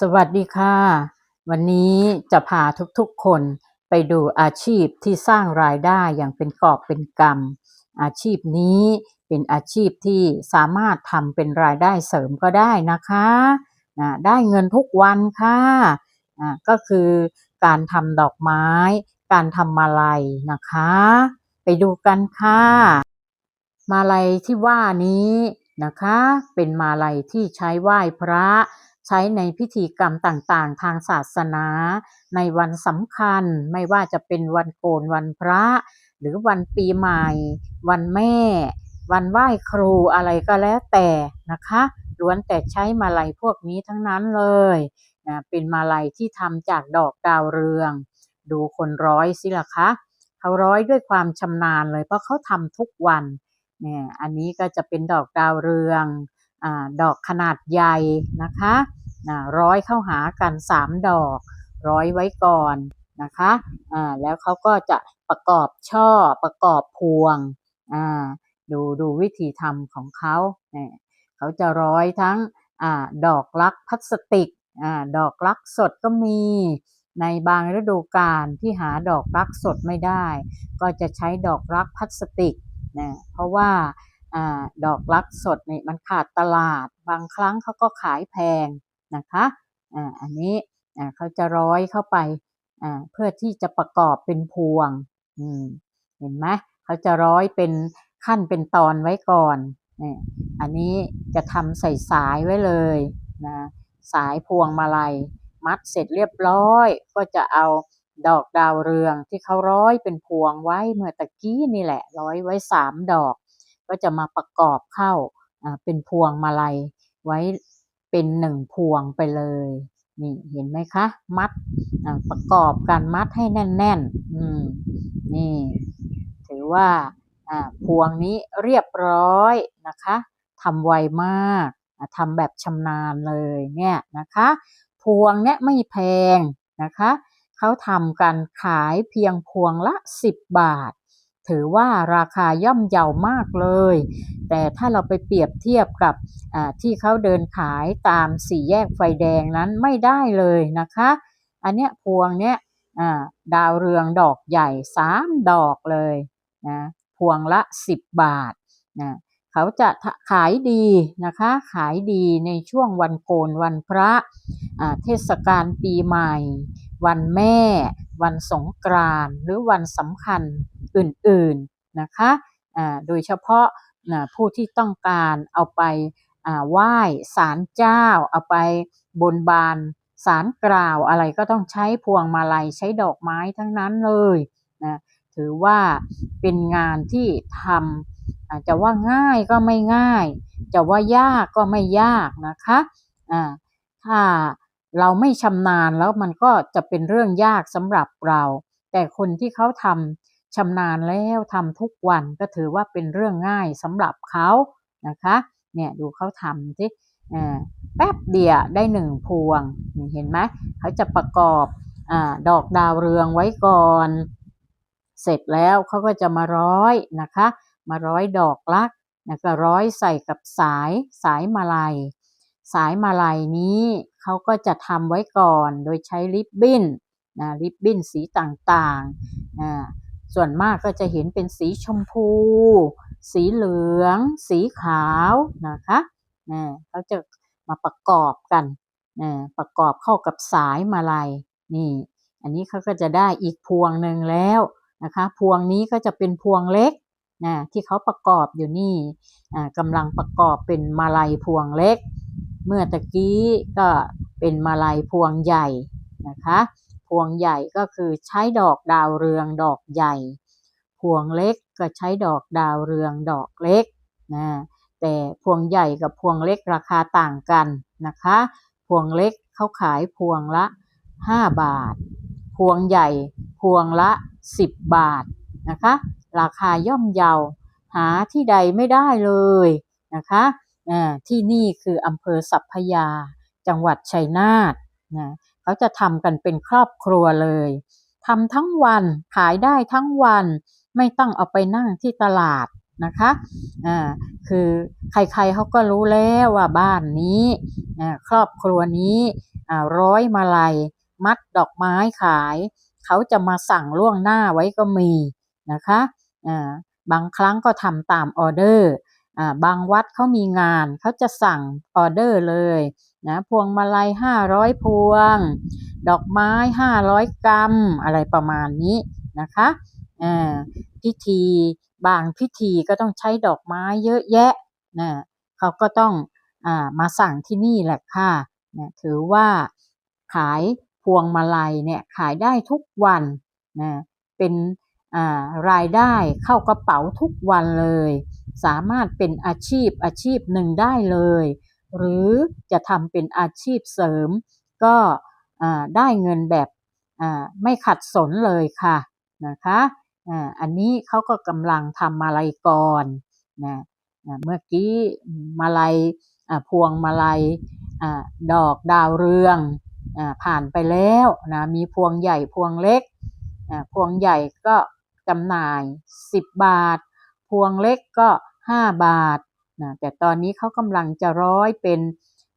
สวัสดีค่ะ วันนี้จะพาทุกๆคนไปดูอาชีพที่สร้างรายได้อย่างเป็นกอบเป็นกำอาชีพนี้เป็นอาชีพที่สามารถทำเป็นรายได้เสริมก็ได้นะคะนะได้เงินทุกวันค่ะอ่าก็คือการทำดอกไม้ การทำมาลัยนะคะ ไปดูกันค่ะ มาลัยที่ว่านี้นะคะ เป็นมาลัยที่ใช้ไหว้พระ ใช้ในพิธีกรรมต่างๆ ทางศาสนา ในวันสำคัญไม่ว่าจะเป็นวันโกนวันพระ หรือวันปีใหม่ วันแม่ วันไหว้ครูอะไรก็แล้วแต่นะคะล้วนแต่ใช้มาลัยพวกนี้ทั้งนั้นเลยนะเป็นมาลัยที่ทำจากดอกดาวเรือง ดูคนร้อยสิล่ะคะเขาร้อยด้วยความชำนาญเลยเพราะเขาทำทุกวันเนี่ยอันนี้ก็จะเป็นดอกดาวเรือง อดอกขนาดใหญ่นะคะร้อยเข้าหากันสามดอก ร้อยไว้ก่อนนะคะแล้วเขาก็จะประกอบช่อประกอบพวงดูดูวิธีทำของเขาเขาจะร้อยทั้งอดอกลักพลาสติกอดอกลักสดก็มีในบางฤดูกาลที่หาดอกรักสดไม่ได้ ก็จะใช้ดอกรักพลาสติกนะเพราะว่า อดอกรักสดนี่มันขาดตลาด บางครั้งเขาก็ขายแพงนะคะอันนี้เขาจะร้อยเข้าไปเพื่อที่จะประกอบเป็นพวงเห็นไหมเขาจะร้อยเป็นขั้นเป็นตอนไว้ก่อนอันนี้จะทำใส่สายไว้เลยนะสายพวงมาลัย มัดเสร็จเรียบร้อย ก็จะเอาดอกดาวเรืองที่เขาร้อยเป็นพวงไว้เมื่อตะกี้นี่แหละ ร้อยไว้สามดอก ก็จะมาประกอบเข้าเป็นพวงมาลัยไว้เป็นหนึ่งพวงไปเลยนี่เห็นไหมคะ มัดประกอบกันมัดให้แน่นๆอืมนี่ถือว่าพวงนี้เรียบร้อยนะคะทำไวมากทำแบบชำนาญเลยเนี่ยนะคะ พวงเนี่ยไม่แพงนะคะเขาทำกันขายเพียงพวงละ 10 บาท ถือว่าราคาย่อมเยาวมากเลย แต่ถ้าเราไปเปรียบเทียบกับอ่าที่เขาเดินขายตามสี่แยกไฟแดงนั้นไม่ได้เลยนะคะ อันเนี้ยพวงเนี้ยอ่าดาวเรืองดอกใหญ่สามดอกเลยนะพวงละ10บาทนะเขาจะขายดีนะคะ ขายดีในช่วงวันโกนวันพระอ่าเทศกาลปีใหม่ วันแม่ วันสงกรานต์หรือวันสำคัญอื่นๆนะคะโดยเฉพาะผู้ที่ต้องการเอาไปไหว้ศาลเจ้า เอาไปบนบานศาลกล่าวอะไรก็ต้องใช้พวงมาลัยใช้ดอกไม้ทั้งนั้นเลยนะถือว่าเป็นงานที่ทำอาจะว่าง่ายก็ไม่ง่าย จะว่ายากก็ไม่ยากนะคะอ่าถ้า เราไม่ชำนาญแล้วมันก็จะเป็นเรื่องยากสำหรับเรา แต่คนที่เขาทำชำนาญแล้วทำทุกวันก็ถือว่าเป็นเรื่องง่ายสำหรับเขานะคะเนี่ยดูเขาทำที่แป๊บเดียวได้หนึ่งพวงเห็นไหมเขาจะประกอบอดอกดาวเรืองไว้ก่อน เสร็จแล้วเขาก็จะมาร้อยนะคะ มาร้อยดอกลักแล้วก็ร้อยใส่กับสายสายมาลัย สายมาลัยนี้เขาก็จะทำไว้ก่อนโดยใช้ริบบิ้นนะริบบิ้นสีต่างๆนะส่วนมากก็จะเห็นเป็นสีชมพู สีเหลือง สีขาวนะคะนะเขาจะมาประกอบกันนะประกอบเข้ากับสายมาลัยนี่ อันนี้เขาก็จะได้อีกพวงหนึ่งแล้วนะคะ พวงนี้ก็จะเป็นพวงเล็กนะที่เขาประกอบอยู่นี่กำลังประกอบเป็นมาลัยพวงเล็ก เมื่อตะกี้ก็เป็นมาลัยพวงใหญ่นะคะ พวงใหญ่ก็คือใช้ดอกดาวเรืองดอกใหญ่ พวงเล็กก็ใช้ดอกดาวเรืองดอกเล็กนะแต่พวงใหญ่กับพวงเล็กราคาต่างกันนะคะ พวงเล็กเขาขายพวงละ 5 บาท พวงใหญ่พวงละ 10 บาทนะคะ ราคาย่อมเยา หาที่ใดไม่ได้เลยนะคะ ที่นี่คืออำเภอสัพพยา จังหวัดชัยนาทนะเขาจะทำกันเป็นครอบครัวเลยทำทั้งวันขายได้ทั้งวัน ไม่ต้องเอาไปนั่งที่ตลาดนะคะอ่าคือใครๆเขาก็รู้แล้วว่าบ้านนี้ครอบครัวนี้ร้อยมาลัยมัดดอกไม้ขาย เขาจะมาสั่งล่วงหน้าไว้ก็มีนะคะอ่าบางครั้งก็ทำตามออเดอร์ บางวัดเขามีงานเขาจะสั่งออเดอร์เลยนะพวงมาลัยห้าร้อยพวง ดอกไม้ห้าร้อยกรัมอะไรประมาณนี้นะคะอ่าพิธีบางพิธีก็ต้องใช้ดอกไม้เยอะแยะนะเขาก็ต้องอ่ามาสั่งที่นี่แหละค่ะนะถือว่าขายพวงมาลัยเนี่ยขายได้ทุกวันนะเป็นอ่ารายได้เข้ากระเป๋าทุกวันเลย สามารถเป็นอาชีพอาชีพหนึ่งได้เลย หรือจะทำเป็นอาชีพเสริม ก็ได้เงินแบบไม่ขัดสนเลยค่ะนะคะอันนี้เขาก็กำลังทำมาลัยกรนะเมื่อกี้มาลัยพวงมาลัยดอกดาวเรืองอผ่านไปแล้วนะมีพวงใหญ่พวงเล็กพวงใหญ่ก็จำหน่าย 10 บาท พวงเล็กก็ 5 บาทนะแต่ตอนนี้เขากำลังจะร้อยเป็น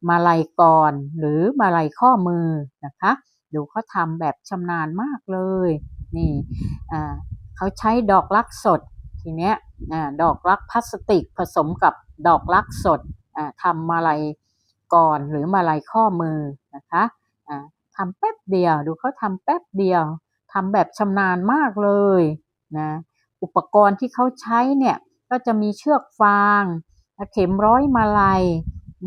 มาลัยกรหรือมาลัยข้อมือนะคะดูเขาทำแบบชำนาญมากเลยนี่อ่าเขาใช้ดอกลักสดทีเนี้ยอ่าดอกลักพลาสติกผสมกับดอกลักสดอ่าทำมาลัยก่อนหรือมาลัยข้อมือนะคะอ่าทำแป๊บเดียวดูเขาทำแป๊บเดียวทำแบบชำนาญมากเลยนะ อุปกรณ์ที่เขาใช้เนี่ยก็จะมีเชือกฟางเข็มร้อยมาลัย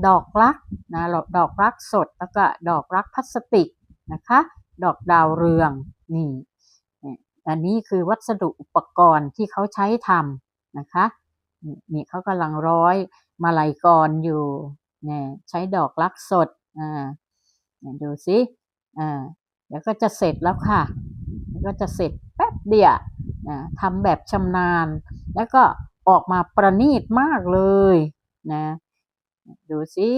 ดอกรักนะดอกรักสดแล้วก็ดอกรักพลาสติกนะคะ ดอกดาวเรืองนี่อันนี้คือวัสดุอุปกรณ์ที่เขาใช้ทำนะคะนี่เขากำลังร้อยมาลัยกรอยู่เนี่ยใช้ดอกรักสดอ่าดูสิอ่าเดี๋ยวก็จะเสร็จแล้วค่ะ ก็จะเสร็จแป๊บเดียว ทำแบบชำนาญ แล้วก็ออกมาประณีตมากเลยนะดูสิ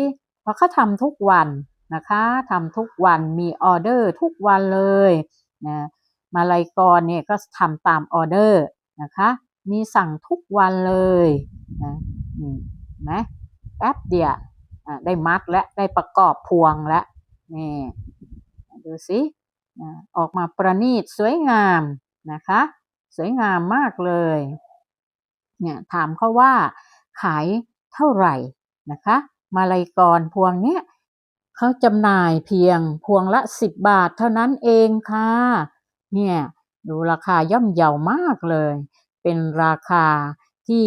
เพราะเขาทำทุกวันนะคะทำทุกวันมีออเดอร์ทุกวันเลยนะมาลายกรเนี่ยก็ทำตามออเดอร์นะคะมีสั่งทุกวันเลยนะนี่ไหมแป๊บเดียวได้มัดและได้ประกอบพวงแล้วนี่ดูสิออกมาประณีตสวยงามนะคะ สวยงามมากเลย เนี่ยถามเขาว่าขายเท่าไหร่นะคะ มาลายกรพวงเนี้ยเขาจำหน่ายเพียงพวงละสิบบาทเท่านั้นเองค่ะ เนี่ยดูราคาย่อมเยาวมากเลย เป็นราคาที่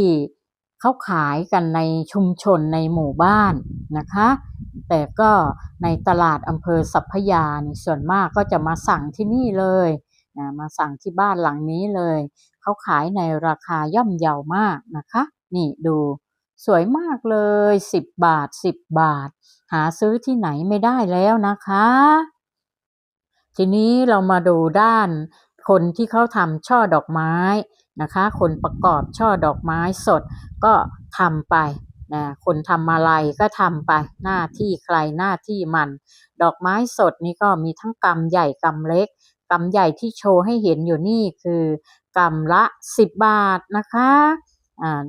เขาขายกันในชุมชนในหมู่บ้านนะคะ แต่ก็ในตลาดอำเภอสัพพยาส่วนมากก็จะมาสั่งที่นี่เลย นะมาสั่งที่บ้านหลังนี้เลย เขาขายในราคาย่อมเยาวมากนะคะ นี่ดูสวยมากเลย 10 บาท 10 บาท หาซื้อที่ไหนไม่ได้แล้วนะคะ ทีนี้เรามาดูด้านคนที่เขาทำช่อดอกไม้นะคะ คนประกอบช่อดอกไม้สดก็ทำไปนะคนทำมาลัยก็ทำไปหน้าที่ใครหน้าที่มัน ดอกไม้สดนี่ก็มีทั้งกำใหญ่กำเล็ก กำใหญ่ที่โชว์ให้เห็นอยู่นี่คือกำละ 10 บาทนะคะ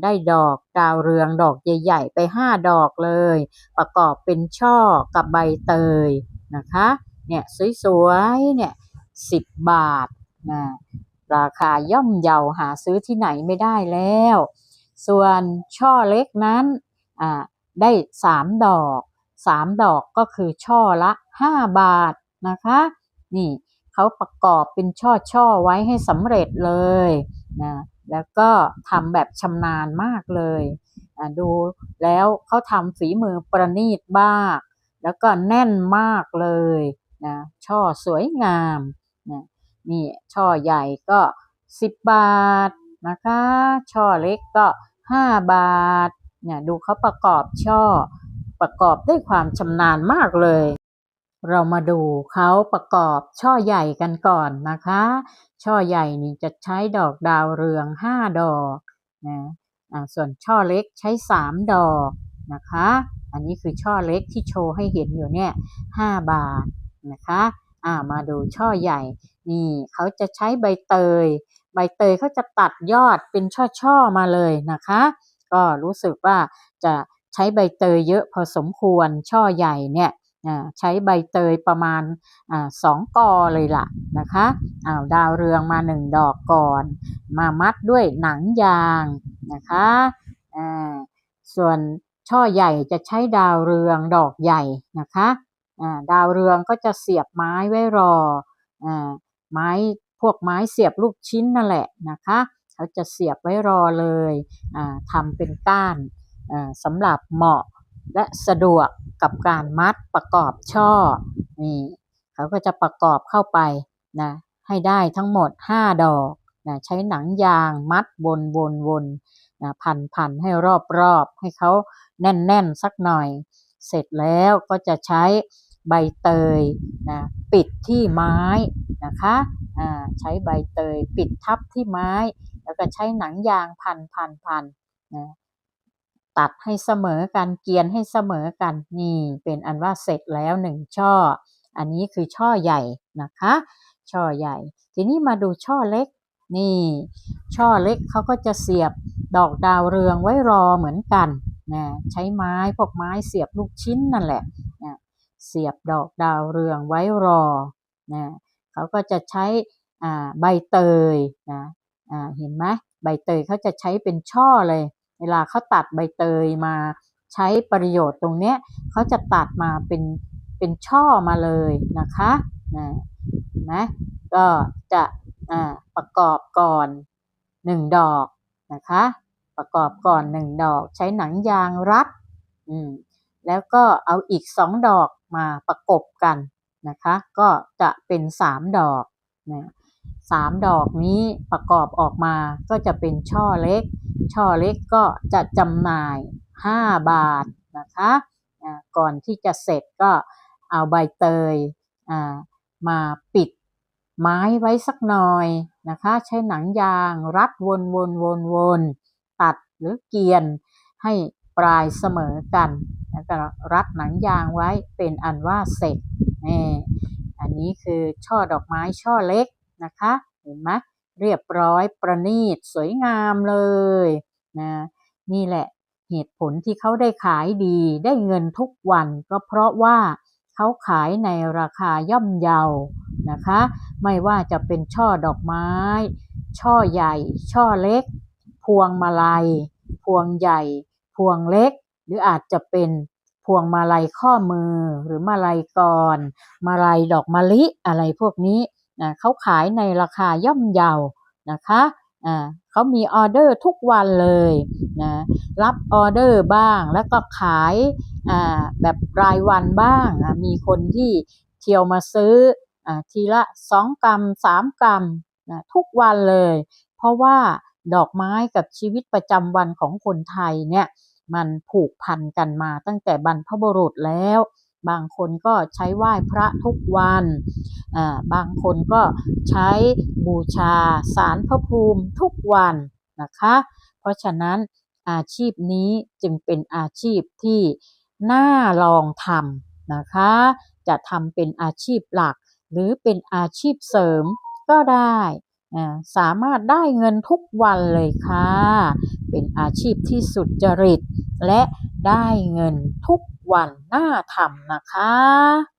ได้ดอกดาวเรืองดอกใหญ่ ๆ ไป 5 ดอกเลย ประกอบเป็นช่อกับใบเตยนะคะเนี่ยสวยๆเนี่ย10บบาทนะราคาย่อมเยาหาซื้อที่ไหนไม่ได้แล้ว ส่วนช่อเล็กนั้นอ่าได้3ดอก3ดอกก็คือช่อละ5บาทนะคะ นี่ เขาประกอบเป็นช่อๆไว้ให้สำเร็จเลยนะแล้วก็ทำแบบชำนาญมากเลยดูแล้วเขาทำฝีมือประณีตมาก แล้วก็แน่นมากเลยนะช่อสวยงามนะนี่ช่อใหญ่ก็ 10 บาทนะคะช่อเล็กก็ 5 บาทเนี่ยดูเขาประกอบช่อประกอบด้วยความชำนาญมากเลย เรามาดูเขาประกอบช่อใหญ่กันก่อนนะคะ ช่อใหญ่นี่จะใช้ดอกดาวเรืองห้าดอกนะส่วนช่อเล็กใช้สามดอกนะคะ อันนี้คือช่อเล็กที่โชว์ให้เห็นอยู่เนี่ยห้าบาทนะคะอ่ามาดูช่อใหญ่นี่เขาจะใช้ใบเตย ใบเตยเขาจะตัดยอดเป็นช่อๆมาเลยนะคะ ก็รู้สึกว่าจะใช้ใบเตยเยอะพอสมควรช่อใหญ่เนี่ย ใช้ใบเตยประมาณอสองกอเลยล่ะนะคะอาดาวเรืองมาหนึ่งดอกก่อน มามัดด้วยหนังยางนะคะส่วนช่อใหญ่จะใช้ดาวเรืองดอกใหญ่นะคะดาวเรืองก็จะเสียบไม้ไว้รออไม้พวกไม้เสียบลูกชิ้นนั่นแหละนะคะเขาจะเสียบไว้รอเลยทำเป็นก้านสำหรับเหมาะ และสะดวกกับการมัดประกอบช่อนี่เขาก็จะประกอบเข้าไปนะให้ได้ทั้งหมด 5 ดอกนะใช้หนังยางมัดวนวนวนนะพันพันให้รอบรอบให้เขาแน่นแน่นสักหน่อย เสร็จแล้วก็จะใช้ใบเตยนะปิดที่ไม้นะคะอ่าใช้ใบเตยปิดทับที่ไม้ แล้วก็ใช้หนังยางพันพันพันนะ ตัดให้เสมอกันเกียนให้เสมอกันนี่เป็นอันว่าเสร็จแล้วหนึ่งช่อ อันนี้คือช่อใหญ่นะคะ ช่อใหญ่ ทีนี้มาดูช่อเล็กนี่ ช่อเล็กเขาก็จะเสียบดอกดาวเรืองไว้รอเหมือนกันนะใช้ไม้พวกไม้เสียบลูกชิ้นนั่นแหละนะเสียบดอกดาวเรืองไว้รอนะเขาก็จะใช้ใบเตยนะเห็นไหมใบเตยเขาจะใช้เป็นช่อเลย เวลาเขาตัดใบเตยมาใช้ประโยชน์ตรงเนี้ยเขาจะตัดมาเป็นเป็นช่อมาเลยนะคะนะเห็นไหมก็จะอ่าประกอบก่อนหนึ่งดอกนะคะ ประกอบก่อนหนึ่งดอกใช้หนังยางรัดอืมแล้วก็เอาอีกสองดอกมาประกบกันนะคะ ก็จะเป็นสามดอกนะ สามดอกนี้ประกอบออกมาก็จะเป็นช่อเล็ก ช่อเล็กก็จะจำหน่าย 5 บาทนะคะก่อนที่จะเสร็จก็เอาใบเตยมาปิดไม้ไว้สักหน่อยนะคะ ใช้หนังยางรัดวนวนวนวนตัดหรือเกียนให้ปลายเสมอกันแล้วก็รัดหนังยางไว้เป็นอันว่าเสร็จนี่อันนี้คือช่อดอกไม้ช่อเล็ก นะคะ เห็นไหมเรียบร้อยประณีตสวยงามเลยนะนี่แหละเหตุผลที่เขาได้ขายดีได้เงินทุกวันก็เพราะว่าเขาขายในราคาย่อมเยานะคะ ไม่ว่าจะเป็นช่อดอกไม้ ช่อใหญ่ ช่อเล็ก พวงมาลัย พวงใหญ่ พวงเล็ก หรืออาจจะเป็นพวงมาลัยข้อมือหรือมาลัยกรมาลัยดอกมะลิอะไรพวกนี้ นะเขาขายในราคาย่อมเยานะคะอ่าเขามีออเดอร์ทุกวันเลยนะรับออเดอร์บ้างแล้วก็ขายอ่าแบบรายวันบ้างอะมีคนที่เที่ยวมาซื้ออ่าทีละสองกรัมสามกรัมนะทุกวันเลย เพราะว่าดอกไม้กับชีวิตประจำวันของคนไทยเนี่ยมันผูกพันกันมาตั้งแต่บรรพบุรุษแล้ว บางคนก็ใช้ไหว้พระทุกวัน บางคนก็ใช้บูชาสารพระภูมิทุกวันนะคะ เพราะฉะนั้นอาชีพนี้จึงเป็นอาชีพที่น่าลองทำนะคะ จะทำเป็นอาชีพหลัก หรือเป็นอาชีพเสริมก็ได้สามารถได้เงินทุกวันเลยค่ะ เป็นอาชีพที่สุดจริต และได้เงินทุก วันน่าทำนะคะ